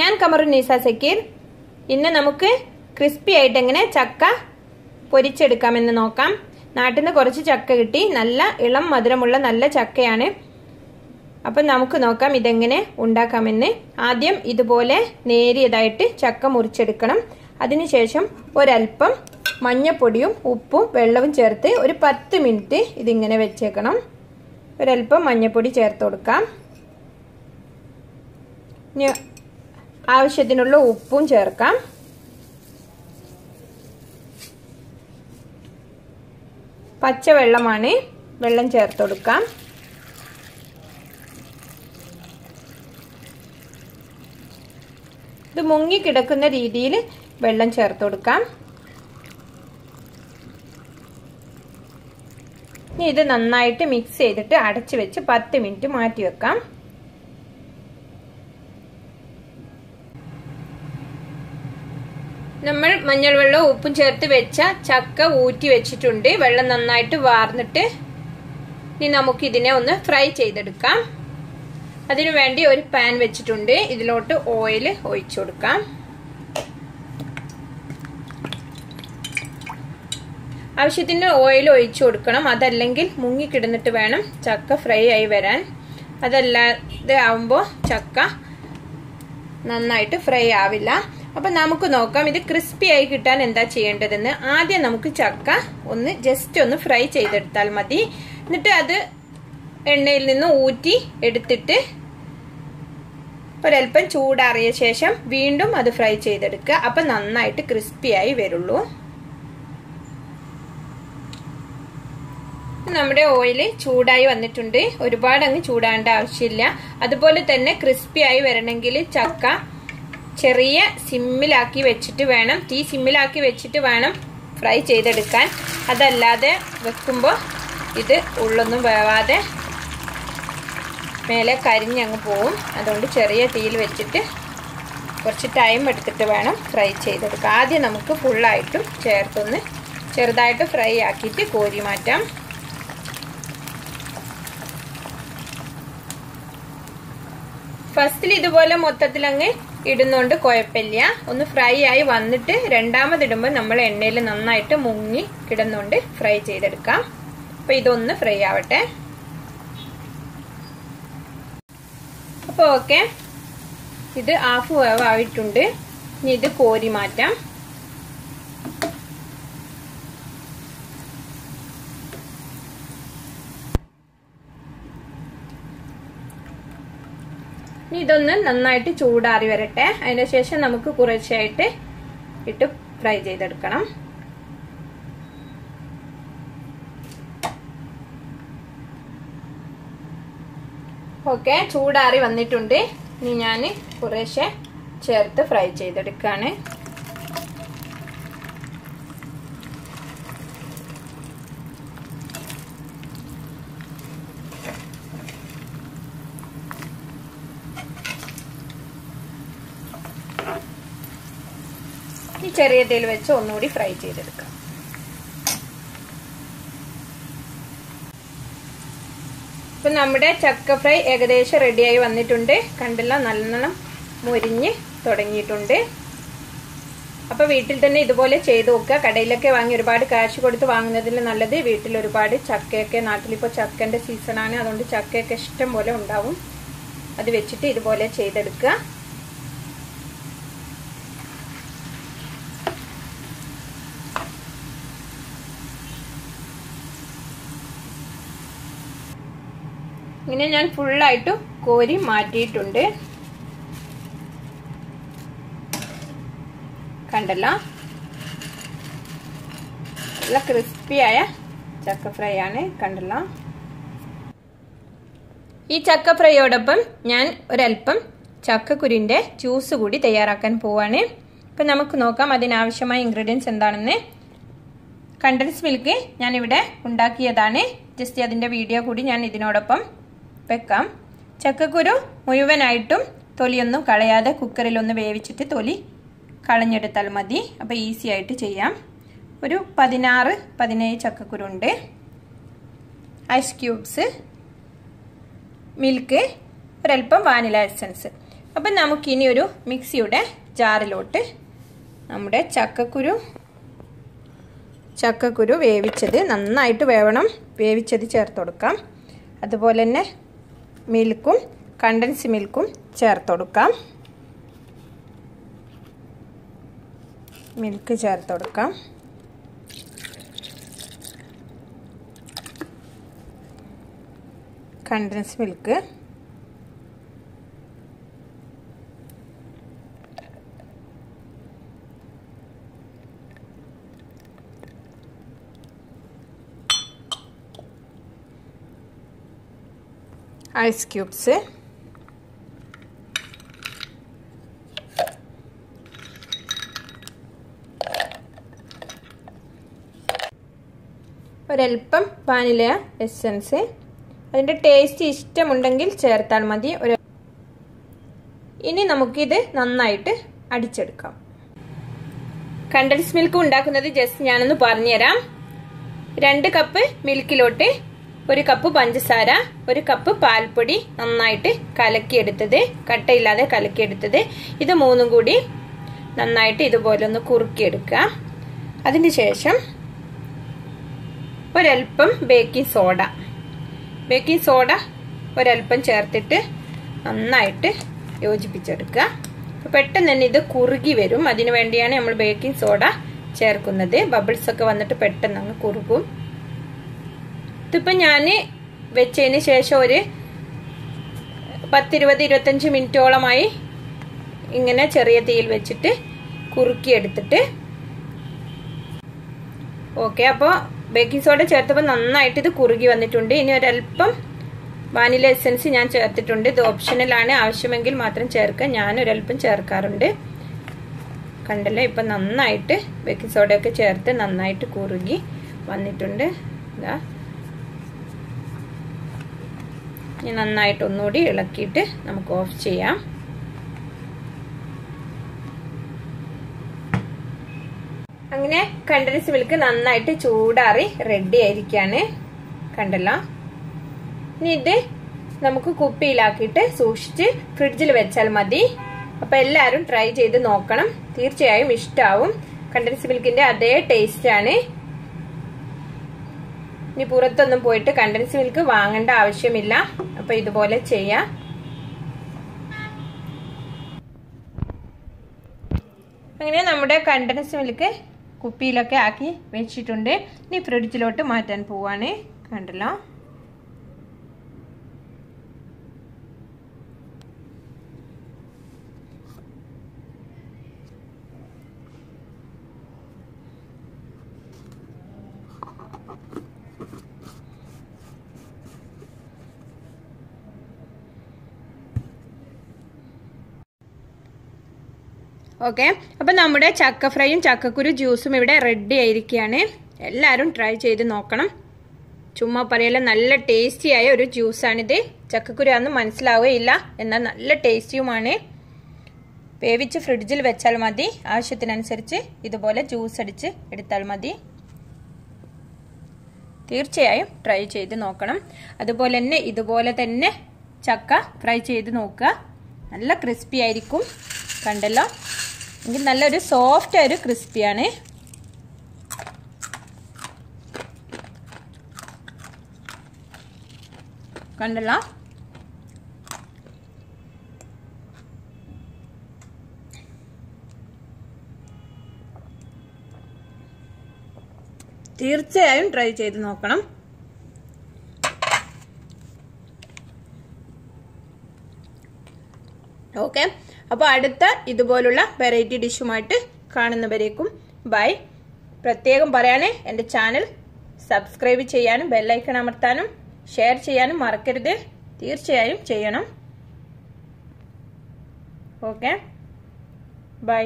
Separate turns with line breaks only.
ഞാൻ കമറു നീസ സക്കീർ. ഇന്ന് നമുക്ക് ക്രിസ്പി ആയിട്ട് എങ്ങനെ ചക്ക പൊരിച്ചെടുക്കാമെന്ന് നോക്കാം. നാട്ടിൽ നിന്ന് കുറച്ച് ചക്ക കിട്ടി. നല്ല ഇളം മധുരമുള്ള നല്ല ചക്കയാണ്. അപ്പം നമുക്ക് നോക്കാം ഇതെങ്ങനെ ഉണ്ടാക്കാമെന്ന്. ആദ്യം ഇതുപോലെ നേരിയതായിട്ട് ചക്ക മുറിച്ചെടുക്കണം. അതിനുശേഷം ഒരൽപ്പം മഞ്ഞപ്പൊടിയും ഉപ്പും വെള്ളവും ചേർത്ത് ഒരു പത്ത് മിനിറ്റ് ഇതിങ്ങനെ വെച്ചേക്കണം. ഒരൽപ്പം മഞ്ഞപ്പൊടി ചേർത്ത് കൊടുക്കാം. ആവശ്യത്തിനുള്ള ഉപ്പും ചേർക്കാം. പച്ചവെള്ളമാണ് വെള്ളം ചേർത്ത് കൊടുക്കാം. ഇത് മുങ്ങി കിടക്കുന്ന രീതിയിൽ വെള്ളം ചേർത്ത് കൊടുക്കാം. ഇനി ഇത് നന്നായിട്ട് മിക്സ് ചെയ്തിട്ട് അടച്ചു വെച്ച് പത്ത് മിനിറ്റ് മാറ്റി വെക്കാം. നമ്മൾ മഞ്ഞൾ വെള്ളവും ഉപ്പും ചേർത്ത് വെച്ച ചക്ക ഊറ്റി വെച്ചിട്ടുണ്ട്. വെള്ളം നന്നായിട്ട് വാർന്നിട്ട് ഇനി നമുക്ക് ഇതിനെ ഒന്ന് ഫ്രൈ ചെയ്തെടുക്കാം. അതിനു വേണ്ടി ഒരു പാൻ വെച്ചിട്ടുണ്ട്. ഇതിലോട്ട് ഓയിൽ ഒഴിച്ചു കൊടുക്കാം. ആവശ്യത്തിന് ഓയിൽ ഒഴിച്ചു കൊടുക്കണം. അതല്ലെങ്കിൽ മുങ്ങിക്കിടന്നിട്ട് വേണം ചക്ക ഫ്രൈ ആയി വരാൻ. അതല്ലാതെ ആവുമ്പോൾ ചക്ക നന്നായിട്ട് ഫ്രൈ ആവില്ല. അപ്പൊ നമുക്ക് നോക്കാം ഇത് ക്രിസ്പി ആയി കിട്ടാൻ എന്താ ചെയ്യേണ്ടതെന്ന്. ആദ്യം നമുക്ക് ചക്ക ഒന്ന് ജസ്റ്റ് ഒന്ന് ഫ്രൈ ചെയ്തെടുത്താൽ മതി. എന്നിട്ട് അത് എണ്ണയിൽ നിന്ന് ഊറ്റി എടുത്തിട്ട് ഒരല്പം ചൂടാറിയ ശേഷം വീണ്ടും അത് ഫ്രൈ ചെയ്തെടുക്കുക. അപ്പൊ നന്നായിട്ട് ക്രിസ്പി ആയി വരുള്ളൂ. നമ്മുടെ ഓയിൽ ചൂടായി വന്നിട്ടുണ്ട്. ഒരുപാട് അങ്ങ് ചൂടാണ്ട ആവശ്യമില്ല. അതുപോലെ തന്നെ ക്രിസ്പി ആയി വരണമെങ്കിൽ ചക്ക ചെറിയ സിമ്മിലാക്കി വെച്ചിട്ട് വേണം. തീ സിമ്മിലാക്കി വെച്ചിട്ട് വേണം ഫ്രൈ ചെയ്തെടുക്കാൻ. അതല്ലാതെ വെക്കുമ്പോൾ ഇത് ഉള്ളൊന്നും വേവാതെ മേലെ കരിഞ്ഞങ്ങ് പോവും. അതുകൊണ്ട് ചെറിയ തീയിൽ വെച്ചിട്ട് കുറച്ച് ടൈം എടുത്തിട്ട് വേണം ഫ്രൈ ചെയ്തെടുക്കാം ആദ്യം നമുക്ക് ഫുള്ളായിട്ടും ചേർത്തൊന്ന് ചെറുതായിട്ട് ഫ്രൈ ആക്കിയിട്ട് കോരി മാറ്റാം. ഫസ്റ്റിൽ ഇതുപോലെ മൊത്തത്തിൽ അങ്ങ് ഇടുന്നോണ്ട് കുഴപ്പമില്ല ഒന്ന് ഫ്രൈ ആയി വന്നിട്ട് രണ്ടാമതിടുമ്പോൾ നമ്മൾ എണ്ണയിൽ നന്നായിട്ട് മുങ്ങി കിടന്നുകൊണ്ട് ഫ്രൈ ചെയ്തെടുക്കാം. അപ്പൊ ഇതൊന്ന് ഫ്രൈ ആവട്ടെ. അപ്പോൾ ഓക്കെ ഇത് ഹാഫ് വേവ് ആയിട്ടുണ്ട് ഇനി ഇത് കോരി മാറ്റാം ഇനി ഇതൊന്ന് നന്നായിട്ട് ചൂടാറി വരട്ടെ. അതിന് ശേഷം നമുക്ക് കുറച്ചായിട്ട് ഇട്ട് ഫ്രൈ ചെയ്തെടുക്കണം. ഓക്കെ ചൂടാറി വന്നിട്ടുണ്ട്. ഇനി ഞാൻ കുറേശ്ശെ ചേർത്ത് ഫ്രൈ ചെയ്തെടുക്കുകയാണ് ചെറിയ തീയിൽ വെച്ച് ഒന്നുകൂടി ഫ്രൈ ചെയ്തെടുക്കാം. ഇപ്പൊ നമ്മുടെ ചക്ക ഫ്രൈ ഏകദേശം റെഡിയായി വന്നിട്ടുണ്ട്. കണ്ടില്ല നല്ലോണം മുരിഞ്ഞ് തുടങ്ങിയിട്ടുണ്ട്. അപ്പൊ വീട്ടിൽ തന്നെ ഇതുപോലെ ചെയ്ത് നോക്കുക. കടയിലൊക്കെ വാങ്ങി ഒരുപാട് കാശ് കൊടുത്ത് വാങ്ങുന്നതിൽ നല്ലത് വീട്ടിൽ ഒരുപാട് ചക്കയൊക്കെ നാട്ടിലിപ്പോൾ ചക്കന്റെ സീസണാണ് അതുകൊണ്ട് ചക്കയൊക്കെ ഇഷ്ടം പോലെ ഉണ്ടാവും. അത് വെച്ചിട്ട് ഇതുപോലെ ചെയ്തെടുക്കുക. ഇങ്ങനെ ഞാൻ ഫുള്ളായിട്ട് കോരി മാറ്റിയിട്ടുണ്ട്. കണ്ടല്ല? നല്ല ക്രിസ്പിയായ ചക്ക ഫ്രൈ ആണ് കണ്ടല്ല? ഈ ചക്ക ഫ്രൈയോടൊപ്പം ഞാൻ ഒരല്പം ചക്കക്കുരിന്റെ ജ്യൂസ് കൂടി തയ്യാറാക്കാൻ പോവാണ്. ഇപ്പൊ നമുക്ക് നോക്കാം അതിനാവശ്യമായ ഇൻഗ്രീഡിയൻസ് എന്താണെന്ന്. കണ്ടൻസ് മിൽക്ക് ഞാനിവിടെ ഉണ്ടാക്കിയതാണ്. ജസ്റ്റ് അതിന്റെ വീഡിയോ കൂടി ഞാൻ ഇതിനോടൊപ്പം വെക്കാം. ചക്കക്കുരു മുഴുവനായിട്ടും തൊലിയൊന്നും കളയാതെ കുക്കറിലൊന്ന് വേവിച്ചിട്ട് തൊലി കളഞ്ഞെടുത്താൽ മതി. അപ്പോൾ ഈസി ആയിട്ട് ചെയ്യാം. ഒരു പതിനാറ് പതിനേഴ് ചക്കക്കുരു ഉണ്ട് ഐസ് ക്യൂബ്സ് മിൽക്ക് ഒരല്പം വാനില എസൻസ് അപ്പം നമുക്കിനി ഒരു മിക്സിയുടെ ജാറിലോട്ട് നമ്മുടെ ചക്കക്കുരു ചക്കക്കുരു വേവിച്ചത് നന്നായിട്ട് വേവണം. വേവിച്ചത് ചേർത്ത് കൊടുക്കാം. അതുപോലെ തന്നെ മിൽക്കും കണ്ടൻസ് മിൽക്കും ചേർത്ത് കൊടുക്കാം മിൽക്ക് ചേർത്ത് കൊടുക്കാം കണ്ടൻസ് മിൽക്ക് ഐസ് ക്യൂബ്സ് ഒരൽപ്പം വാനില എസൻസ്. അതിന്റെ ടേസ്റ്റ് ഇഷ്ടമുണ്ടെങ്കിൽ ചേർത്താൽ മതി. ഒരു ഇനി നമുക്കിത് നന്നായിട്ട് അടിച്ചെടുക്കാം. കണ്ടൻസ് മിൽക്ക് ഉണ്ടാക്കുന്നത് ജസ്റ്റ് ഞാനൊന്ന് പറഞ്ഞുതരാം. രണ്ട് കപ്പ് മിൽക്കിലോട്ട് ഒരു കപ്പ് പഞ്ചസാര ഒരു കപ്പ് പാൽപ്പൊടി നന്നായിട്ട് കലക്കിയെടുത്തത് കട്ടയില്ലാതെ കലക്കിയെടുത്തത്. ഇത് മൂന്നും കൂടി നന്നായിട്ട് ഇതുപോലെ ഒന്ന് കുറുക്കിയെടുക്കുക. അതിന് ശേഷം ഒരൽപ്പം ബേക്കിംഗ് സോഡ. ബേക്കിംഗ് സോഡ ഒരൽപ്പം ചേർത്തിട്ട് നന്നായിട്ട് യോജിപ്പിച്ചെടുക്കുക. പെട്ടെന്ന് തന്നെ ഇത് കുറുകി വരും. അതിനു വേണ്ടിയാണ് നമ്മൾ ബേക്കിംഗ് സോഡ ചേർക്കുന്നത്. ബബിൾസ് ഒക്കെ വന്നിട്ട് പെട്ടെന്ന് അങ്ങ് കുറുകും. ഇതിപ്പോൾ ഞാൻ വെച്ചതിന് ശേഷം ഒരു പത്തിരുപത് ഇരുപത്തഞ്ച് മിനിറ്റോളമായി ഇങ്ങനെ ചെറിയ തീയിൽ വെച്ചിട്ട് കുറുക്കിയെടുത്തിട്ട് ഓക്കെ അപ്പോൾ ബേക്കിംഗ് സോഡ ചേർത്തപ്പോൾ നന്നായിട്ട് ഇത് കുറുകി വന്നിട്ടുണ്ട്. ഇനി ഒരല്പം വാനില എസൻസ് ഞാൻ ചേർത്തിട്ടുണ്ട്. ഇത് ഓപ്ഷണലാണ് ആവശ്യമെങ്കിൽ മാത്രം ചേർക്കുക ഞാൻ ഒരല്പം ചേർക്കാറുണ്ട്. കണ്ടല്ലോ? ഇപ്പം നന്നായിട്ട് ബേക്കിംഗ് സോഡയൊക്കെ ചേർത്ത് നന്നായിട്ട് കുറുകി വന്നിട്ടുണ്ട്. ഇതാ ഇനി നന്നായിട്ട് ഒന്നുകൂടി ഇളക്കിയിട്ട് നമുക്ക് ഓഫ് ചെയ്യാം. അങ്ങനെ കണ്ടൻസ് മിൽക്ക് നന്നായിട്ട് ചൂടാറി റെഡി ആയിരിക്കാണ്. കണ്ടല്ലോ? ഇനി ഇത് നമുക്ക് കുപ്പിയിലാക്കിയിട്ട് സൂക്ഷിച്ച് ഫ്രിഡ്ജിൽ വെച്ചാൽ മതി. അപ്പൊ എല്ലാവരും ട്രൈ ചെയ്ത് നോക്കണം. തീർച്ചയായും ഇഷ്ടാവും. കണ്ടൻസ് മിൽക്കിന്റെ അതേ ടേസ്റ്റ് ആണ്. ഇനി പുറത്തൊന്നും പോയിട്ട് കണ്ടൻസ് മിൽക്ക് വാങ്ങേണ്ട ആവശ്യമില്ല. അപ്പൊ ഇതുപോലെ ചെയ്യാം. അങ്ങനെ നമ്മുടെ കണ്ടൻസ് മിൽക്ക് കുപ്പിയിലൊക്കെ ആക്കി വെച്ചിട്ടുണ്ട്. ഇനി ഫ്രിഡ്ജിലോട്ട് മാറ്റാൻ പോവാണ്. കണ്ടല്ലോ. ഓക്കെ അപ്പം നമ്മുടെ ചക്ക ഫ്രൈയും ചക്കക്കുരു ജ്യൂസും ഇവിടെ റെഡി ആയിരിക്കുകയാണ്. എല്ലാവരും ട്രൈ ചെയ്ത് നോക്കണം. ചുമ്മാ പറയല്ല നല്ല ടേസ്റ്റിയായ ഒരു ജ്യൂസാണിത്. ചക്കക്കുരു ആണെന്ന് മനസ്സിലാവുകയില്ല. എന്നാൽ നല്ല ടേസ്റ്റിയുമാണ് വേവിച്ച് ഫ്രിഡ്ജിൽ വെച്ചാൽ മതി. ആവശ്യത്തിനനുസരിച്ച് ഇതുപോലെ ജ്യൂസ് അടിച്ച് എടുത്താൽ മതി. തീർച്ചയായും ട്രൈ ചെയ്ത് നോക്കണം. അതുപോലെ തന്നെ ഇതുപോലെ തന്നെ ചക്ക ഫ്രൈ ചെയ്ത് നോക്കുക. നല്ല ക്രിസ്പി ആയിരിക്കും. കണ്ടല്ലോ? എങ്കിൽ നല്ലൊരു സോഫ്റ്റ് ആയൊരു ക്രിസ്പിയാണ് കണ്ടല്ലോ? തീർച്ചയായും ട്രൈ ചെയ്ത് നോക്കണം. ഓക്കെ? അപ്പോൾ അടുത്ത ഇതുപോലുള്ള വെറൈറ്റി ഡിഷുമായിട്ട് കാണുന്നവരേക്കും ബൈ പ്രത്യേകം പറയാനേ എന്റെ ചാനൽ സബ്സ്ക്രൈബ് ചെയ്യാനും ബെല്ലൈക്കൺ അമർത്താനും ഷെയർ ചെയ്യാനും മറക്കരുത്. തീർച്ചയായും ചെയ്യണം. ഓക്കെ? ബൈ